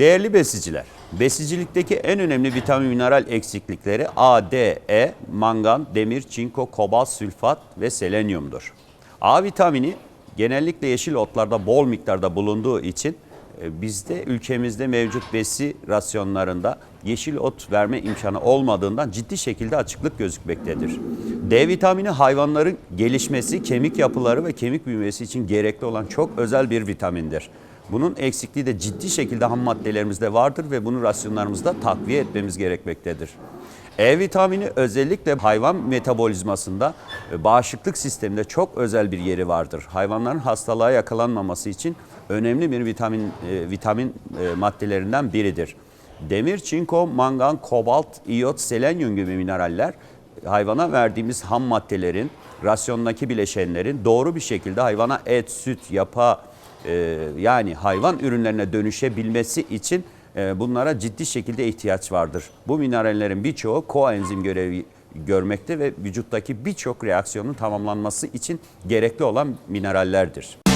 Değerli besiciler, besicilikteki en önemli vitamin mineral eksiklikleri A, D, E, mangan, demir, çinko, kobalt, sülfat ve selenyumdur. A vitamini genellikle yeşil otlarda bol miktarda bulunduğu için e, bizde ülkemizde mevcut besi rasyonlarında yeşil ot verme imkanı olmadığından ciddi şekilde açıklık gözükmektedir. D vitamini hayvanların gelişmesi, kemik yapıları ve kemik büyümesi için gerekli olan çok özel bir vitamindir. Bunun eksikliği de ciddi şekilde ham maddelerimizde vardır ve bunu rasyonlarımızda takviye etmemiz gerekmektedir. E vitamini özellikle hayvan metabolizmasında e, bağışıklık sisteminde çok özel bir yeri vardır. Hayvanların hastalığa yakalanmaması için önemli bir vitamin e, vitamin e, maddelerinden biridir. Demir, çinko, mangan, kobalt, iyot, selenyum gibi mineraller hayvana verdiğimiz ham maddelerin, rasyondaki bileşenlerin doğru bir şekilde hayvana et, süt, yapa e, yani hayvan ürünlerine dönüşebilmesi için e, bunlara ciddi şekilde ihtiyaç vardır. Bu minerallerin birçoğu koenzim görevi görmekte ve vücuttaki birçok reaksiyonun tamamlanması için gerekli olan minerallerdir.